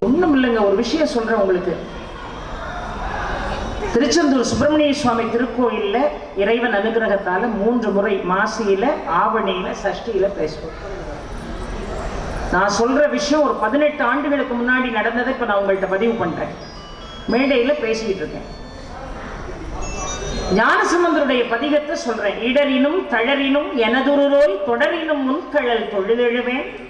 ஒண்ணும் இல்லைங்க ஒரு விஷயம் சொல்றேன் உங்களுக்கு. திருச்செந்தூர் சுப்பிரமணிய சுவாமி திருக்கோயில்ல இறைவன் அனுகிரகத்தால மூன்று முறை மாசியில ஆவணியில சஷ்டியில பேசுவோம். நான் சொல்ற விஷயம் ஒரு பதினெட்டு ஆண்டுகளுக்கு முன்னாடி நடந்ததை இப்ப நான் உங்கள்கிட்ட பதிவு பண்றேன். மேடையில பேசிக்கிட்டு இருக்கேன். ஞானசம்பந்தருடைய பதிகத்தை சொல்றேன். இடரினும் தளரினும் எனதுருரோய் தொடரினும் முன்கழல் தொழுதெழுவேன்.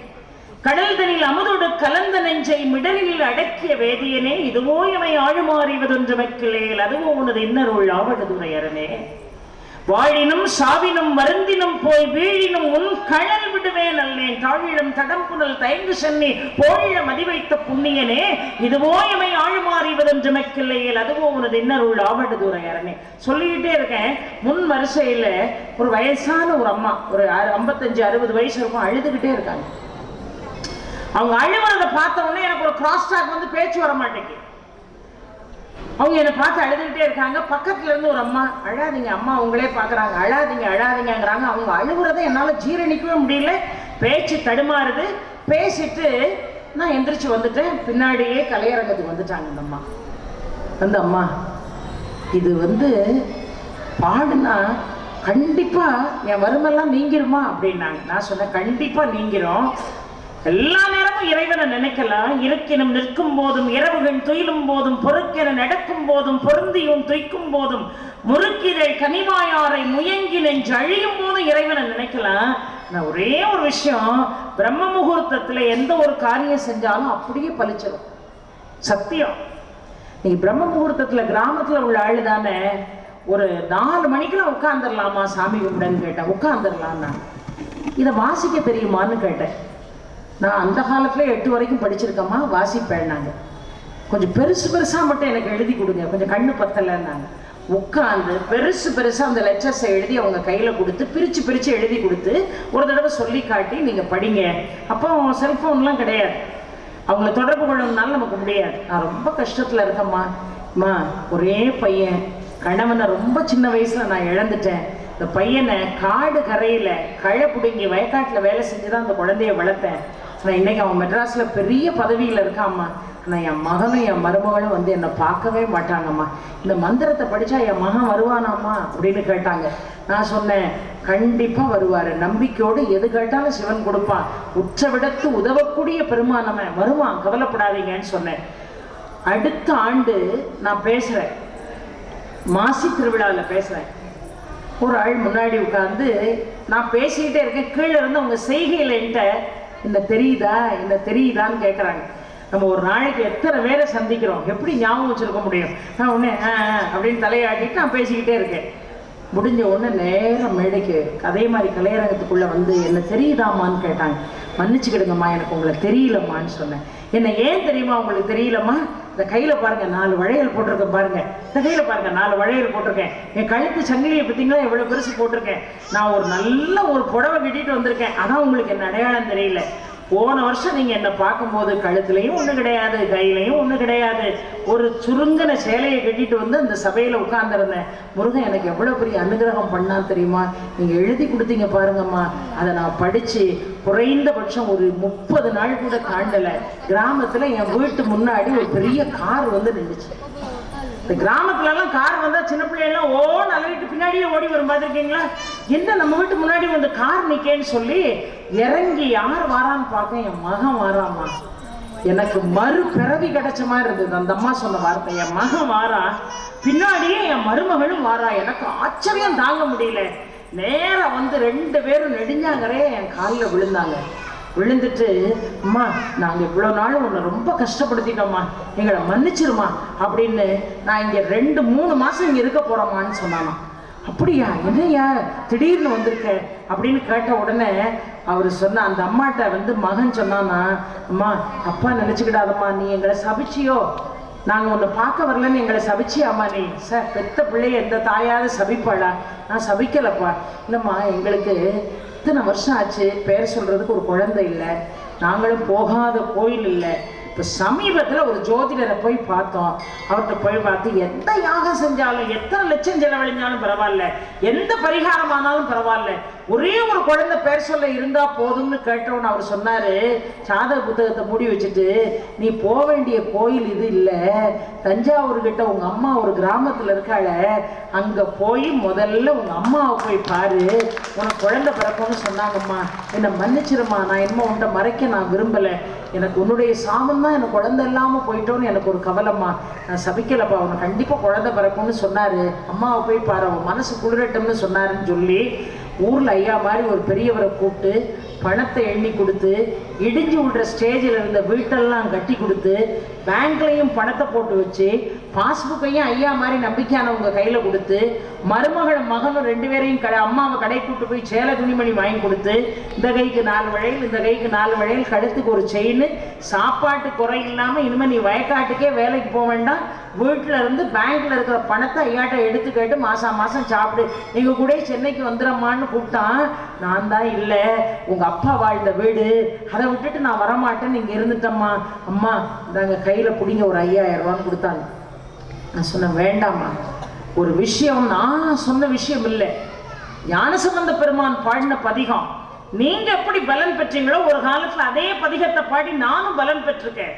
கடல் தனில் அமுதோடு கலந்த நெஞ்சை மிடலில் அடக்கிய வேதியனே இதுவோ எமை ஆழுமாறிவதொன்று மெக்கிலேல் அதுவோ உனது இன்னருள் ஆவடுதுரையரனே வாழினும் சாவினும் மருந்தினும் போய் வீழினும் உன் கழல் விடுவேன் அல்லேன் தாழிடம் தடம் புனல் தயங்கு சென்னி போழிடம் அதிவைத்த புண்ணியனே இதுவோ எமை ஆழுமாறிவதென்று மெக்கில்லையில் அதுவோ உனது இன்னருள் ஆவடுதுரையரனே சொல்லிக்கிட்டே இருக்கேன் முன் வரிசையில ஒரு வயசான ஒரு அம்மா ஒரு ஐம்பத்தஞ்சு அறுபது வயசு இருக்கும் அழுதுகிட்டே இருக்காங்க. அவங்க அழுவுறத பார்த்த உடனே எனக்கு ஒரு கிராஸ் டாக் வந்து பேச்சு வர மாட்டேங்குது. அவங்க என்னை பார்த்து அழுதுகிட்டே இருக்காங்க. பக்கத்துல இருந்து ஒரு அம்மா அழாதீங்க அம்மா அவங்களே பார்க்குறாங்க. அழாதீங்க அழாதீங்கங்கிறாங்க. அவங்க அழுகுறதை என்னால ஜீரணிக்கவே முடியல. பேச்சு தடுமாறுது. பேசிட்டு நான் எந்திரிச்சு வந்துட்டேன். பின்னாடியே கலையரங்கத்துக்கு வந்துட்டாங்க இந்த அம்மா. அந்த அம்மா இது வந்து பாடுனா கண்டிப்பா என் வறுமெல்லாம் நீங்கிருமா? அப்படின்னாங்க. நான் சொன்னேன் கண்டிப்பா நீங்கிரும். எல்லா நேரமும் இறைவனை நினைக்கலாம். இருக்கினும் நிற்கும் போதும் இரவுகள் துயிலும் போதும் பொறுக்கென நடக்கும் போதும் பொருந்தியும் துய்க்கும் போதும் முறுக்கிதழ் கனிவாயாரை முயங்கி நெஞ்சு அழியும் போதும் இறைவனை நினைக்கலாம். நான் ஒரே ஒரு விஷயம் பிரம்ம முகூர்த்தத்துல எந்த ஒரு காரியம் செஞ்சாலும் அப்படியே பலிச்சிடும் சத்தியம். நீ பிரம்ம முகூர்த்தத்துல கிராமத்துல உள்ள ஆளு தானே ஒரு நாலு மணிக்கெல்லாம் உட்காந்துடலாமா சாமி கும்பிடன்னு கேட்டேன். உட்காந்துடலான்னா இதை வாசிக்க தெரியுமான்னு கேட்டேன். நான் அந்த காலத்துல எட்டு வரைக்கும் படிச்சிருக்கேம்மா வாசிப்பேன்னாங்க. கொஞ்சம் பெருசு பெருசா மட்டும் எனக்கு எழுதி கொடுங்க கொஞ்சம் கண்ணு பத்தலைன்னாங்க. உட்காந்து பெருசு பெருசா அந்த லெக்சர்ஸை எழுதி அவங்க கையில கொடுத்து பிரிச்சு பிரிச்சு எழுதி கொடுத்து ஒரு தடவை சொல்லி காட்டி நீங்க படிங்க. அப்போ செல்போன்லாம் கிடையாது. அவங்கள தொடர்பு கொள்ளணும்னாலும் நமக்கு முடியாது. நான் ரொம்ப கஷ்டத்துல இருக்கேம்மா. அம்மா ஒரே பையன். கணவனை ரொம்ப சின்ன வயசுல நான் இழந்துட்டேன். இந்த பையனை காடு கரையில களை பிடுங்கி வயக்காட்டுல வேலை செஞ்சு தான் அந்த குழந்தைய வளர்த்தேன். நான் இன்னைக்கு அவன் மெட்ராஸில் பெரிய பதவியில் இருக்காம்மா. ஆனால் என் மகனும் என் மருமகளும் வந்து என்னை பார்க்கவே மாட்டாங்கம்மா. இந்த மந்திரத்தை படித்தா என் மகன் வருவானாம்மா அப்படின்னு கேட்டாங்க. நான் சொன்னேன் கண்டிப்பாக வருவார். நம்பிக்கையோடு எது கேட்டாலும் சிவன் கொடுப்பான். உற்ற விடத்து உதவக்கூடிய பெருமானவன் வருவான். கவலைப்படாதீங்கன்னு சொன்னேன். அடுத்த ஆண்டு நான் பேசுகிறேன் மாசி திருவிழாவில் பேசுகிறேன் ஒரு ஆள் முன்னாடி உட்காந்து நான் பேசிக்கிட்டே இருக்கேன். கீழே இருந்து அவங்க செய்கையில் என்கிட்ட இந்த தெரியுதா? இந்த தெரியுதான்னு கேட்குறாங்க நம்ம ஒரு நாளைக்கு எத்தனை பேரை சந்திக்கிறோம்? எப்படி ஞாபகம் வச்சுருக்க முடியும்? நான் உடனே ஆ ஆ அப்படின்னு தலையாட்டிட்டு நான் பேசிக்கிட்டே இருக்கேன். முடிஞ்ச உடனே நேரம் மேடைக்கு அதே மாதிரி கலையரங்கத்துக்குள்ளே வந்து என்ன தெரியுதாம்மான்னு கேட்டாங்க. மன்னிச்சுக்கிடுங்கம்மா எனக்கு உங்களை தெரியலம்மான்னு சொன்னேன். என்ன ஏன் தெரியுமா? உங்களுக்கு தெரியலம்மா? இந்த கையில் பாருங்க நாலு வளையல் போட்டிருக்கேன் பாருங்க. இந்த கையில் பாருங்க நாலு வளையல் போட்டிருக்கேன். என் கழுத்து சங்கிலியை பார்த்தீங்களா? எவ்வளோ பெருசு போட்டிருக்கேன். நான் ஒரு நல்ல ஒரு புடவை கட்டிட்டு வந்திருக்கேன். அதான் உங்களுக்கு என்ன அடையாளம் தெரியல. போன வருஷம் நீங்க என்ன பார்க்கும்போது கழுத்துலையும் ஒண்ணு கிடையாது கையிலையும் ஒண்ணு கிடையாது. ஒரு சுருங்கின சேலையை கட்டிட்டு வந்து அந்த சபையில உட்காந்துருந்தேன் முருகன் எனக்கு எவ்வளவு பெரிய அனுகிரகம் பண்ணால் தெரியுமா? நீங்க எழுதி கொடுத்தீங்க பாருங்கம்மா. அதை நான் படிச்சு குறைந்தபட்சம் ஒரு முப்பது நாள் கூட தாண்டல. கிராமத்துல என் வீட்டு முன்னாடி ஒரு பெரிய கார் வந்து நின்றுச்சு இந்த கிராமத்துல எல்லாம் கார் வந்தா சின்ன பிள்ளைங்க ஓ நல்ல பின்னாடியே ஓடி வரும். பார்த்துருக்கீங்களா? என்ன நம்ம வீட்டு முன்னாடி வந்து கார் நிக்கேன்னு சொல்லி இறங்கி யார் வாரான்னு பார்க்க என் மகன் வாராமா எனக்கு மறு பிறவி கிடைச்ச மாதிரி இருந்தது. அந்த அம்மா சொன்ன வார்த்தை என் மகன் வாரா. பின்னாடியே என் மருமகளும் வாரா. எனக்கு ஆச்சரியம் தாங்க முடியல. நேராக வந்து ரெண்டு பேரும் நெடுஞ்சாங்கரே என் காலில் விழுந்தாங்க. விழுந்துட்டு அம்மா நாங்கள் இவ்வளோ நாள் உன்னை ரொம்ப கஷ்டப்படுத்திட்டோம்மா. எங்களை மன்னிச்சிருமா? அப்படின்னு நான் இங்கே ரெண்டு மூணு மாதம் இங்கே இருக்க போகிறோமான்னு சொன்னானா அப்படியா? என்னய்யா? திடீர்னு வந்திருக்க? அப்படின்னு கேட்ட உடனே அவர் சொன்ன அந்த அம்மாட்ட வந்து மகன் சொன்னானா அம்மா அப்பா நினச்சிக்கிடாதம்மா நீ எங்களை சபிச்சியோ? நாங்கள் உன்னை பார்க்க வரலன்னு எங்களை சபிச்சியாம்மா நீ? சார் பெத்த பிள்ளைய எந்த தாயாவது சபிப்பாளா? நான் சபிக்கலப்பா. இல்லைம்மா எங்களுக்கு இத்தனை வருஷம் ஆச்சு? பேர் சொல்கிறதுக்கு ஒரு குழந்தை இல்லை. நாங்களும் போகாத கோயில் இல்லை. இப்போ சமீபத்தில் ஒரு ஜோதிடரை போய் பார்த்தோம். அவர்கிட்ட போய் பார்த்து எந்த யாகம் செஞ்சாலும் எத்தனை லட்சம் செலவழிஞ்சாலும் பரவாயில்ல. எந்த பரிகாரமானாலும் பரவாயில்ல. ஒரே ஒரு குழந்தை பேர் சொல்ல இருந்தா போதும்னு கேட்டவன் அவர் சொன்னாரு. சாதக புத்தகத்தை மூடி வச்சுட்டு நீ போக வேண்டிய கோயில் இது இல்லை. தஞ்சாவூர் கிட்ட உங்க அம்மா ஒரு கிராமத்துல இருக்காள. அங்க போய் முதல்ல உங்க அம்மாவை போய் பாரு. உனக்கு குழந்தை பிறக்கும்னு சொன்னாங்கம்மா. என்னை மன்னிச்சிருமா நான் என்ன உன்ட்ட மறைக்க நான் விரும்பல. எனக்கு உன்னுடைய சாமம் தான். எனக்கு குழந்தை இல்லாம போயிட்டோன்னு எனக்கு ஒரு கவலைம்மா. நான் சபிக்கலப்பா. உனக்கு கண்டிப்பா குழந்தை பிறக்கும்னு சொன்னாரு. அம்மாவை போய் பாரு. அவன் மனசு குளிரட்டும்னு சொன்னாருன்னு சொல்லி ஊர்ல ஐயா மாதிரி ஒரு பெரியவரை கூப்பிட்டு பணத்தை எண்ணி கொடுத்து இடிஞ்சு விடுற ஸ்டேஜில் இருந்த வீட்டெல்லாம் கட்டி கொடுத்து பேங்க்லையும் பணத்தை போட்டு வச்சு பாஸ்புக்கையும் ஐயா மாதிரி நம்பிக்கையானவங்க கையில் கொடுத்து மருமகள் மகனும் ரெண்டு பேரையும் கடை அம்மாவை கடை கூட்டு போய் சேலை துணிமணி வாங்கி கொடுத்து இந்த கைக்கு நாலு வளையல் இந்த கைக்கு நாலு வளையல் கழுத்துக்கு ஒரு செயின் சாப்பாட்டு குறை இல்லாமல் இனிமேல் நீ வயக்காட்டுக்கே வேலைக்கு போக வேண்டாம். வீட்டில் இருந்து பேங்க்கில் இருக்கிற பணத்தை ஐயாட்ட எடுத்து கேட்டு மாதம் மாதம் சாப்பிடு. நீங்கள் கூட சென்னைக்கு வந்துடுறம்மான்னு கூப்பிட்டான். நான் தான் இல்லை. உங்கள் அப்பா வாழ்ந்த வீடு. அதை விட்டுட்டு நான் வரமாட்டேன்னு இங்கே இருந்துட்டம்மா. அம்மா இந்தாங்க கையில் பிடிங்க ஒரு ஐயாயிரம் ரூபான்னு கொடுத்தாங்க. நான் சொன்னேன் வேண்டாம்மா. ஒரு விஷயம் நான் சொன்ன விஷயம் இல்லை. ஞானசம்பந்த பெருமான் பாடின பதிகம். நீங்க எப்படி பலன் பெற்றீங்களோ ஒரு காலத்துல அதே பதிகத்தை பாடி நானும் பலன் பெற்றிருக்கேன்.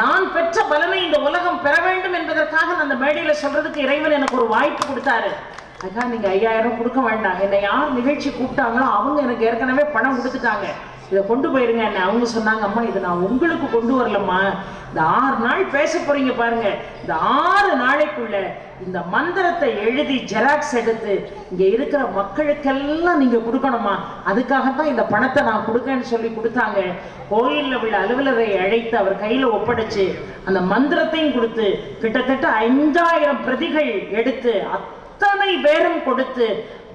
நான் பெற்ற பலனை இந்த உலகம் பெற வேண்டும் என்பதற்காக நான் அந்த மேடையில சொல்றதுக்கு இறைவன் எனக்கு ஒரு வாய்ப்பு கொடுத்தாரு. அதுக்காக நீங்க ஐயாயிரம் கொடுக்க வேண்டாம். என்னை யார் நிகழ்ச்சி கூப்பிட்டாங்களோ அவங்க எனக்கு ஏற்கனவே பணம் கொடுத்துட்டாங்க. இதை கொண்டு போயிருங்க என்ன அவங்க சொன்னாங்க அம்மா இது நான் உங்களுக்கு கொண்டு வரலம்மா. இந்த ஆறு நாள் பேச போறீங்க பாருங்க. இந்த ஆறு நாளைக்குள்ள இந்த மந்திரத்தை எழுதி ஜெராக்ஸ் எடுத்து இங்கே இருக்கிற மக்களுக்கெல்லாம் நீங்கள் கொடுக்கணுமா அதுக்காகத்தான் இந்த பணத்தை நான் கொடுக்கேன்னு சொல்லி கொடுத்தாங்க. கோயிலில் உள்ள அலுவலரை அழைத்து அவர் கையில் ஒப்படைச்சு அந்த மந்திரத்தையும் கொடுத்து கிட்டத்தட்ட ஐந்தாயிரம் பிரதிகள் எடுத்து அத்தனை பேரும் கொடுத்து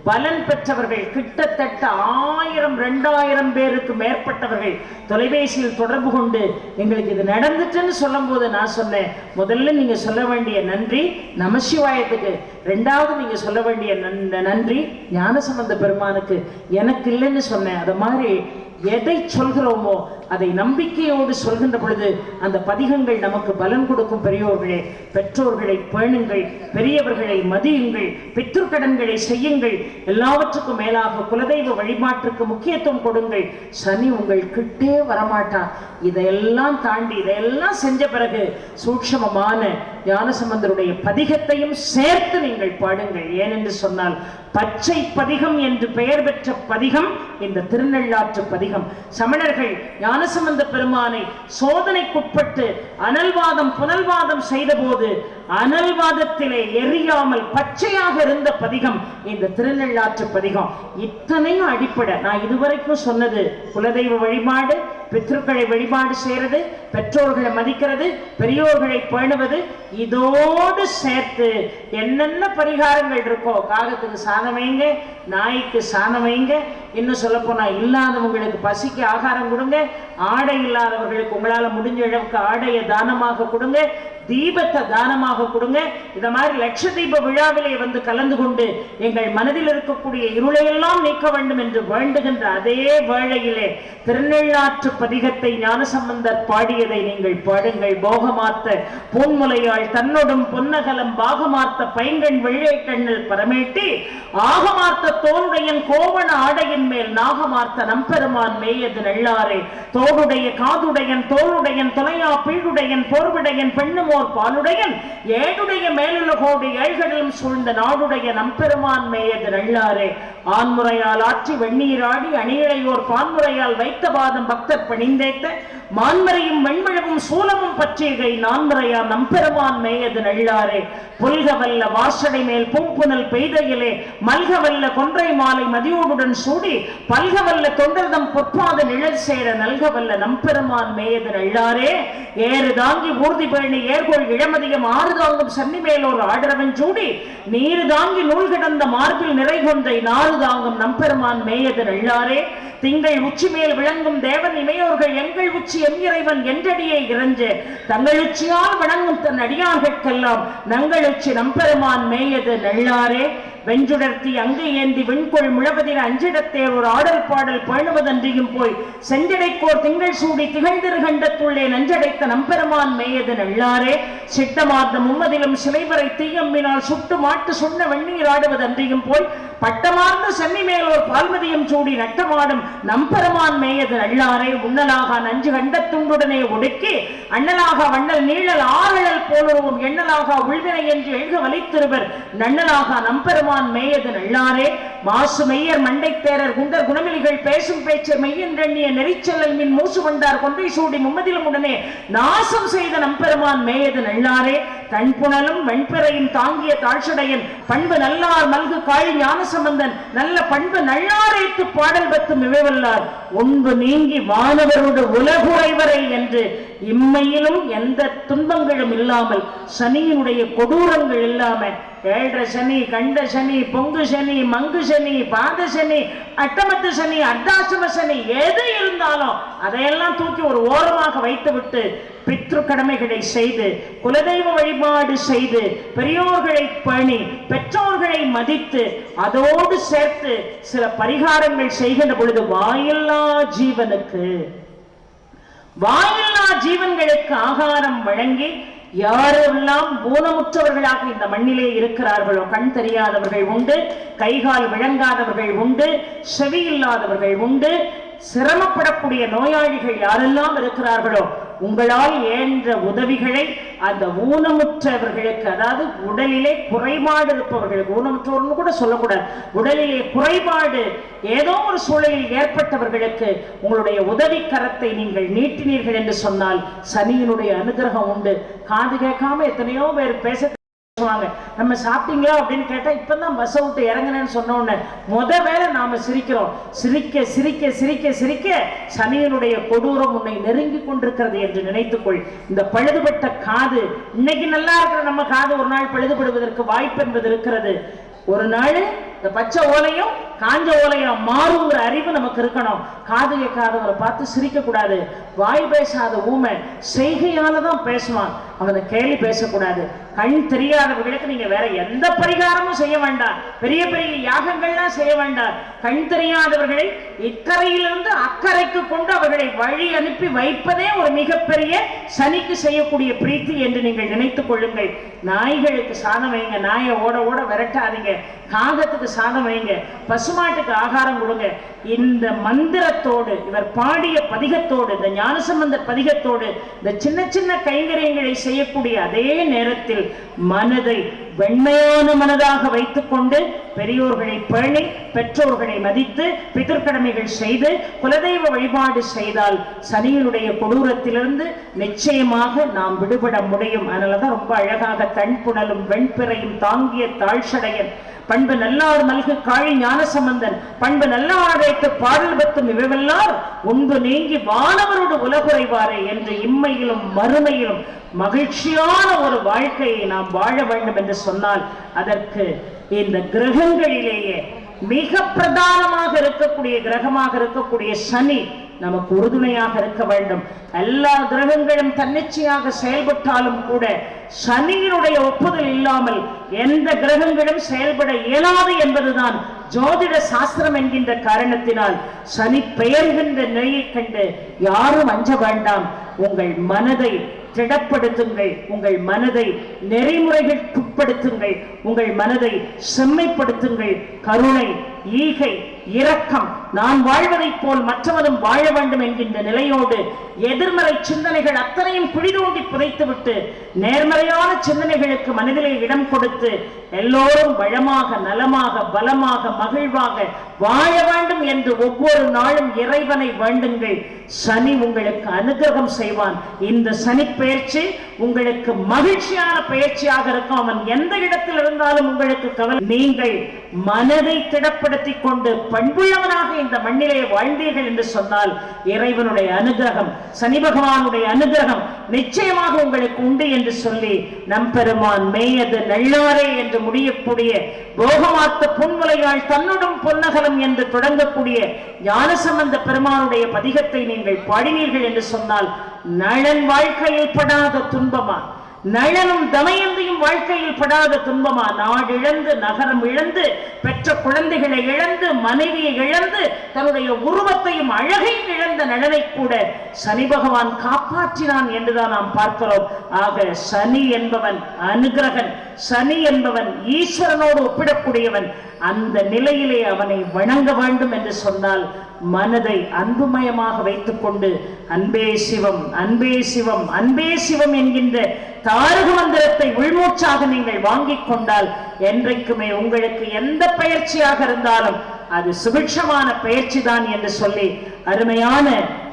பலன் பெற்றவர்கள் கிட்டத்தட்ட ஆயிரம் ரெண்டாயிரம் பேருக்கு மேற்பட்டவர்கள் தொலைபேசியில் தொடர்பு கொண்டு எங்களுக்கு இது நடந்துச்சுன்னு சொல்லும்போது நான் சொன்னேன் முதல்ல நீங்க சொல்ல வேண்டிய நன்றி நமசிவாயத்துக்கு. ரெண்டாவது நீங்க சொல்ல வேண்டிய நன்- நன்றி ஞானசம்பந்த பெருமானுக்கு. எனக்கு இல்லைன்னு சொன்னேன். அது மாதிரி எதை சொல்கிறோமோ அதை நம்பிக்கையோடு சொல்கின்ற பொழுது அந்த பதிகங்கள் நமக்கு பலன் கொடுக்கும் பெரியோர்களே. பெற்றோர்களை பேணுங்கள் பெரியவர்களை மதியுங்கள் பித்திருக்கடன்களை செய்யுங்கள். எல்லாவற்றுக்கும் மேலாக குலதெய்வ வழிபாட்டிற்கு முக்கியத்துவம் கொடுங்கள். சனி உங்கள் கிட்டே வரமாட்டான் இதையெல்லாம் தாண்டி இதையெல்லாம் செஞ்ச பிறகு சூட்சமமான ஞானசம்பந்தருடைய பதிகத்தையும் சேர்த்து நீங்கள் பாடுங்கள். ஏனென்று சொன்னால் பச்சை பதிகம் என்று பெயர் பெற்ற பதிகம் இந்த திருநள்ளாற்று பதிகம். சமணர்கள் ஞானசம்பந்த பெருமானை சோதனைக்குட்பட்டு அனல்வாதம் புனல்வாதம் செய்தபோது அனல்வாதத்திலே எரியாமல் பச்சையாக இருந்த பதிகம் இந்த திருநள்ளாற்று பதிகம் இத்தனையும் அடிப்படை. நான் இதுவரைக்கும் சொன்னது குலதெய்வ வழிபாடு பித்ருக்களை வழிபாடு செய்யறது பெற்றோர்களை மதிக்கிறது பெரியோர்களை பேணுவது இதோடு சேர்த்து என்னென்ன பரிகாரங்கள் இருக்கோ காகத்துக்கு சாதம் வைங்க நாய்க்கு சாணம் வைங்க இன்னும் சொல்ல இல்லாதவங்களுக்கு பசிக்கு ஆகாரம் கொடுங்க ஆடை இல்லாதவர்களுக்கு உங்களால முடிஞ்ச அளவுக்கு ஆடையை தானமாக கொடுங்க தீபத்தை தானமாக கொடுங்க. இந்த மாதிரி லட்ச தீப விழாவிலே வந்து கலந்து கொண்டு எங்கள் மனதில் இருக்கக்கூடிய இருளையெல்லாம் நீக்க வேண்டும் என்று வேண்டுகின்ற அதே வேளையிலே திருநள்ளாற்று பதிகத்தை ஞானசம்பந்தர் பாடியதை நீங்கள் பாடுங்கள். போகமாத்த பூன்முலையாள் தன்னொடும் பொன்னகலம் பாகமார்த்த பைங்கண் வெள்ளை கண்ணில் பரமேட்டி ஆகமார்த்த தோன்றையன் கோவண ஆடையின் மேல் நாகமார்த்த நம்பெருமான் மேயது நெல்லாரே. தோடுடைய காதுடையன் தோளுடையன் தொலையா பீழுடையன் போர்விடையன் பெண்ணுமோ ஓர் பாலுடையன் ஏனுடைய மேலுலகோடு ஏழ்கடலும் சூழ்ந்த நாடுடைய நம்பெருமான் மேயது நல்லாரே. ஆண்முறையால் ஆற்றி வெந்நீராடி அணியிழையோர் பான்முறையால் வைத்த பாதம் பக்தர் பணிந்தேத்த மான்மறையும் வெண்மிழவும் சூலமும் பற்றியகை நான்முறையா நம்பெருமான் மேயது நல்லாரே. புல்கவல்ல வாசடை மேல் பூம்புனல் பெய்தையிலே மல்கவல்ல கொன்றை மாலை மதியோடுடன் சூடி பல்கவல்ல தொண்டர்தம் பொற்பாத நிழல் சேர நல்கவல்ல நம்பெருமான் மேயது நள்ளாரே ஏறு தாங்கி ஊர்தி பேணி போல் இளமதியம் ஆறு தாங்கும் சன்னி மேலோர் ஆடரவன் சூடி நீர் தாங்கி நூல் கிடந்த மார்பில் நிறை கொண்டை நாறு தாங்கும் நம்பெருமான் மேயதர் நல்லாரே. திங்கள் உச்சி மேல் விளங்கும் தேவன் இமையோர்கள் எங்கள் உச்சி எம் இறைவன் என்றடியே இறஞ்சு தங்கள் உச்சியால் வணங்கும் தன் அடியார்கட்கெல்லாம் நங்கள் உச்சி நம்பெருமான் மேயது நல்லாரே. வெஞ்சுடர்த்தி அங்கு ஏந்தி விண்கொள் முழவதில் அஞ்சிடத்தே ஒரு ஆடல் பாடல் பேணுவதன்றியும் போய் செஞ்சடைக்கோர் திங்கள் சூடி திகழ்ந்திருகண்டத்துள்ளே நஞ்சடைத்த நம்பெருமான் மேயது நல்லாரே. சிட்டமார்ந்த மும்மதிலும் சிலைவரை தீயம்மினால் சுட்டு மாட்டு சொன்ன வெந்நீர் ஆடுவதன்றியும் போய் பட்டமார்ந்த சென்னி மேலோர் பால்மதியம் சூடி நட்டமாடும் நம்பெருமான் மேயது நல்லாரே உன்னலாக நஞ்சு கண்டத்துண்டுடனே ஒடுக்கி அண்ணலாக வண்ணல் நீழல் ஆறழல் போலுருவும் எண்ணலாக உள்வினை என்று எழுக வலித்திருவர். நன்னலாக நம்பெருமான் மேயது நல்லாரே மாசு மெய்யர் மண்டை தேரர் குண்டர் குணமிலிகள் பேசும் பேச்சு மெய்யன்றெண்ணிய நெறிச்செல்லல் மின் மூசு வந்தார் கொன்றை சூடி மும்மதிலும் உடனே நாசம் செய்த நம்பெருமான் மேயது நல்லாரே தன்புணலும் வெண்பிறையும் தாங்கிய தாழ்ச்சடையன் பண்பு நல்லார் மல்கு காழி ஞானசம்பந்தன் நல்ல பண்பு நல்லாரைத்து பாடல் பத்தும் இவைவல்லார் ஒன்று நீங்கி மாணவரோடு உலகுறைவரை என்று இம்மையிலும் எந்த துன்பங்களும் இல்லாமல் சனியினுடைய கொடூரங்கள் இல்லாமல் ஏழரை சனி கண்ட சனி பொங்கு சனி மங்கு சனி பாத சனி அட்டமத்து சனி அர்த்தாசம சனி எது இருந்தாலும் அதையெல்லாம் தூக்கி ஒரு ஓரமாக வைத்துவிட்டு பித்ரு கடமைகளை செய்து குலதெய்வ வழிபாடு செய்து பெரியோர்களை பணி பெற்றோர்களை மதித்து அதோடு சேர்த்து சில பரிகாரங்கள் செய்கின்ற பொழுது வாயில்லா ஜீவனுக்கு. வாயில்லா ஜீவன்களுக்கு ஆகாரம் வழங்கி யாரெல்லாம் ஊனமுற்றவர்களாக இந்த மண்ணிலே இருக்கிறார்களோ கண் தெரியாதவர்கள் உண்டு கைகால் விளங்காதவர்கள் உண்டு செவி இல்லாதவர்கள் உண்டு சிரமப்படக்கூடிய நோயாளிகள் யாரெல்லாம் இருக்கிறார்களோ உங்களால் இயன்ற உதவிகளை அந்த ஊனமுற்றவர்களுக்கு அதாவது உடலிலே குறைபாடு இருப்பவர்களுக்கு ஊனமுற்றவர்னு கூட சொல்லக்கூடாது உடலிலே குறைபாடு ஏதோ ஒரு சூழலில் ஏற்பட்டவர்களுக்கு உங்களுடைய உதவி கரத்தை நீங்கள் நீட்டினீர்கள் என்று சொன்னால் சனியினுடைய அனுகிரகம் உண்டு. காது கேட்காம எத்தனையோ பேர் பேச பேசுவாங்க. நம்ம சாப்பிட்டீங்களா அப்படின்னு கேட்டா இப்பதான் பஸ் விட்டு இறங்குனேன்னு சொன்ன உடனே முத வேலை நாம சிரிக்கிறோம். சிரிக்க சிரிக்க சிரிக்க சிரிக்க சனியனுடைய கொடூரம் உன்னை நெருங்கி கொண்டிருக்கிறது என்று நினைத்துக்கொள். இந்த பழுதுபட்ட காது இன்னைக்கு நல்லா இருக்கிற நம்ம காது ஒரு நாள் பழுதுபடுவதற்கு வாய்ப்பு என்பது இருக்கிறது. ஒரு நாள் இந்த பச்சை ஓலையும் காஞ்ச ஓலையும் மாறுங்கிற அறிவு நமக்கு இருக்கணும். காது கேட்காதவரை பார்த்து சிரிக்க கூடாது வாய் பேசாத ஊமை செய்கையால தான் பேசுவான். அவனை கேள்வி பேசக்கூடாது. கண் தெரியாதவர்களுக்கு நீங்க வேற எந்த பரிகாரமும் செய்ய வேண்டாம். பெரிய பெரிய யாகங்கள்லாம் செய்ய வேண்டாம். கண் தெரியாதவர்களை இக்கரையிலிருந்து அக்கறைக்கு கொண்டு அவர்களை வழி அனுப்பி வைப்பதே ஒரு மிகப்பெரிய சனிக்கு செய்யக்கூடிய பிரீத்தி என்று நீங்கள் நினைத்துக் கொள்ளுங்கள். நாய்களுக்கு சாதம் வைங்க. நாயை ஓட ஓட விரட்டாதீங்க. காகத்துக்கு சாதம் வைங்க. பசுமாட்டுக்கு ஆகாரம் கொடுங்க. இந்த மந்திரத்தோடு இவர் பாடிய பதிகத்தோடு இந்த ஞானசம்பந்த பதிகத்தோடு இந்த சின்ன சின்ன கைங்கரியங்களை செய்யக்கூடிய அதே நேரத்தில் மனதை வெண்மையான மனதாக வைத்துக்கொண்டு பெரியோர்களை பேணி பெற்றோர்களை மதித்து பிதற்கடமைகள் செய்து குலதெய்வ வழிபாடு செய்தால் சனியினுடைய கொடூரத்திலிருந்து நிச்சயமாக நாம் விடுபட முடியும். அதனாலதான் ரொம்ப அழகாக தன் புனலும் வெண்பிறையும் தாங்கிய தாழ்ச்சடையன் பண்பு நல்லார் மல்கு காழி ஞானசம்பந்தன் பண்பு நல்லாரைத்து பாடல் பத்தும் இவைவெல்லாம் ஒன்று நீங்கி வானவரோடு உலகுறைவாரே என்று இம்மையிலும் மறுமையிலும் மகிழ்ச்சியான ஒரு வாழ்க்கையை நாம் வாழ வேண்டும் என்று சொன்னால் அதற்கு இந்த கிரகங்களிலேயே மிக பிரதானமாக இருக்கக்கூடிய கிரகமாக இருக்கக்கூடிய சனி நமக்கு உறுதுணையாக இருக்க வேண்டும். எல்லா கிரகங்களும் தன்னிச்சையாக செயல்பட்டாலும் கூட சனியினுடைய ஒப்புதல் இல்லாமல் எந்த கிரகங்களும் செயல்பட இயலாது என்பதுதான் ஜோதிட சாஸ்திரம் என்கின்ற காரணத்தினால் சனி பெயர்கின்ற நிலையை கண்டு யாரும் அஞ்ச வேண்டாம். உங்கள் மனதை திடப்படுத்துங்கள். உங்கள் மனதை நெறிமுறைகளுக்குட்படுத்துங்கள். உங்கள் மனதை செம்மைப்படுத்துங்கள். கருணை ஈகை இரக்கம். நான் வாழ்வதைப் போல் மற்றவரும் வாழ வேண்டும் என்கின்ற நிலையோடு எதிர்மறை சிந்தனைகள் அத்தனையும் குழிதோண்டி புதைத்துவிட்டு நேர்மறையான சிந்தனைகளுக்கு மனதிலே இடம் கொடுத்து எல்லோரும் வளமாக நலமாக பலமாக மகிழ்வாக வாழ வேண்டும் என்று ஒவ்வொரு நாளும் இறைவனை வேண்டுங்கள். சனி உங்களுக்கு அனுகிரகம் செய்வான். இந்த சனி பெயர்ச்சி உங்களுக்கு மகிழ்ச்சியான பயிற்சியாக இருக்கும். அவன் எந்த இடத்தில் இருந்தாலும் உங்களுக்கு கவலை. நீங்கள் மனதை திடப்படுத்திக் கொண்டு பண்புள்ளவனாக இந்த மண்ணிலே வாழ்ந்தீர்கள் என்று சொன்னால் இறைவனுடைய அனுகிரகம் சனி பகவானுடைய அனுகிரகம் நிச்சயமாக உங்களுக்கு உண்டு என்று சொல்லி நம் பெருமான் மேயது நல்லாரே என்று முடியக்கூடிய போகமாத்த புன்முலையாள் தன்னுடன் பொன்னகலம் என்று தொடங்கக்கூடிய ஞானசம்பந்த பெருமானுடைய பதிகத்தை நீங்கள் பாடினீர்கள் என்று சொன்னால் நலன் வாழ்க்கையில் படாத துன்பமா? நளனும் தமயந்தியும் வாழ்க்கையில் படாத துன்பமா? நாடு இழந்து நகரம் இழந்து பெற்ற குழந்தைகளை இழந்து மனைவியை இழந்து தன்னுடைய உருவத்தையும் அழகையும் இழந்த நலனை கூட சனி பகவான் காப்பாற்றினான் என்றுதான் நாம் பார்க்கிறோம். ஆக சனி என்பவன் அனுகிரகன் சனி என்பவன் ஈஸ்வரனோடு ஒப்பிடக்கூடியவன். அந்த நிலையிலே அவனை வணங்க வேண்டும் என்று சொன்னால் மனதை அன்புமயமாக வைத்துக்கொண்டு அன்பே சிவம் அன்பே சிவம் அன்பே சிவம் என்கின்ற தாரக மந்திரத்தை உள்மூச்சாக நீங்கள் வாங்கிக் கொண்டால் என்றைக்குமே உங்களுக்கு எந்த பயிற்சியாக இருந்தாலும் அது சுபிக்ஷமான பயிற்சி தான் என்று சொல்லி அருமையான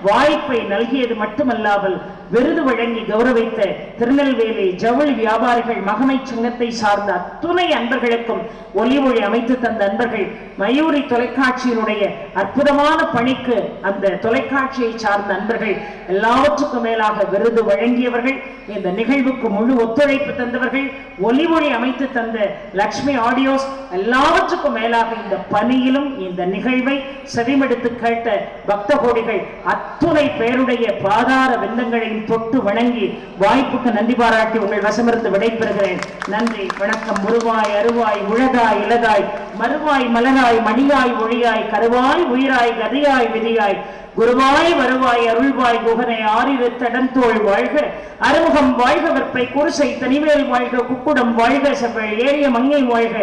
வாய்ப்பை நல்கியது மட்டுமல்லாமல் விருது வழங்கி கௌரவித்த திருநெல்வேலி ஜவுளி வியாபாரிகள் மகமை சங்கத்தை சார்ந்த அத்துணை அன்பர்களுக்கும் ஒலிமொழி அமைத்து தந்த அன்பர்கள் மயூரி தொலைக்காட்சியினுடைய அற்புதமான பணிக்கு அந்த தொலைக்காட்சியை சார்ந்த அன்பர்கள் எல்லாவற்றுக்கும் மேலாக விருது வழங்கியவர்கள் இந்த நிகழ்வுக்கு முழு ஒத்துழைப்பு தந்தவர்கள் ஒலிமொழி அமைத்து தந்த லக்ஷ்மி ஆடியோஸ் எல்லாவற்றுக்கும் மேலாக இந்த பணியிலும் இந்த நிகழ்வை செவிமெடுத்து கேட்ட பக்த கோடிகள் அத்துணை பெயருடைய பாதார விந்தங்களையும் தொட்டு வணங்கி வாய்ப்புக்கு நன்றி பாராட்டி உங்கள் வசமிருந்து விடைபெறுகிறேன். நன்றி வணக்கம். முருவாய் அருவாய் உழதாய் இலதாய் மறுவாய் மலராய் மணியாய் ஒழியாய் கருவாய் உயிராய் கதையாய் விதியாய் குருவாய் வருவாய் அருள்வாய் குகனை ஆறிரு தடந்தோள் வாழ்க அறுமுகம் வாழ்க வெப்பை குருசை தனிவேல் வாழ்க குக்குடம் வாழ்க செவ்வள் ஏறிய மங்கை வாழ்க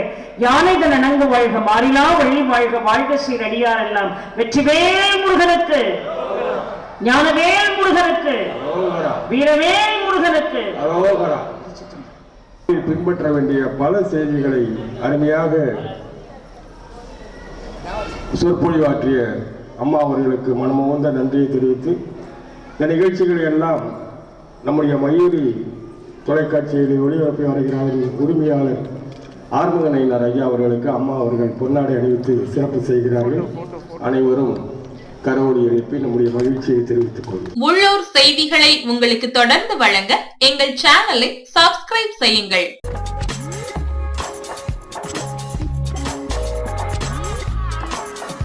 யானைதன நனங்கு வாழ்க மாறிலா வழி வாழ்க வாழ்க சீரடியார் எல்லாம் வெற்றிவேல் முருகனுக்கு. ஞானவேல் முருகனுக்கு. வீரவேல் முருகனுக்கு. பின்பற்ற வேண்டிய பல செய்திகளை அருமையாக சொற்பொழிவாற்றிய அம்மா அவர்களுக்கு மனமுகந்த நன்றியை தெரிவித்து இந்த நிகழ்ச்சிகளை எல்லாம் நம்முடைய மயூரி தொலைக்காட்சியில் ஒளிபரப்பி வருகிறார் உரிமையாளர் ஆறுமுகனையினர் ஐயா அவர்களுக்கு அம்மா அவர்கள் பொன்னாடை அணிவித்து சிறப்பு செய்கிறார்கள் அனைவரும் கரவொலி எழுப்பி நம்முடைய மகிழ்ச்சியை தெரிவித்துக் கொள்வோம் உள்ளூர் செய்திகளை உங்களுக்கு தொடர்ந்து வழங்க எங்கள் சேனலை சப்ஸ்கிரைப் செய்யுங்கள்.